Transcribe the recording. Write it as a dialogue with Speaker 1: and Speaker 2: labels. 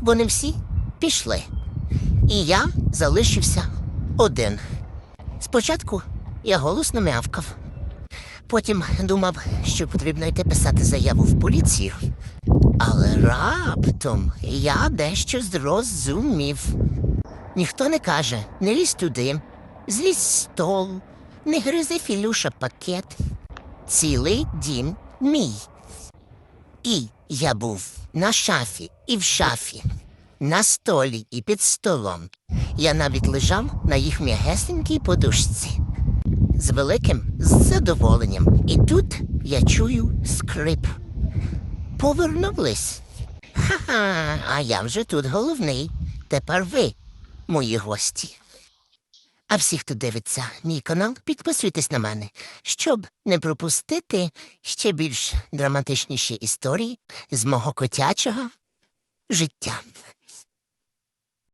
Speaker 1: вони всі пішли. І я залишився один. Спочатку я голосно мявкав. Потім думав, що потрібно йти писати заяву в поліцію. Але раптом я дещо зрозумів. Ніхто не каже, не лізь туди, злізь з столу, не гризи Філюша пакет. Цілий дім мій. І я був на шафі і в шафі, на столі і під столом. Я навіть лежав на їх м'ягесенькій подушці з великим задоволенням. І тут я чую скрип. Повернулись. Ха-ха, а я вже тут головний. Тепер ви, мої гості. А всі, хто дивиться мій канал, підписуйтесь на мене, щоб не пропустити ще більш драматичніші історії з мого котячого життя.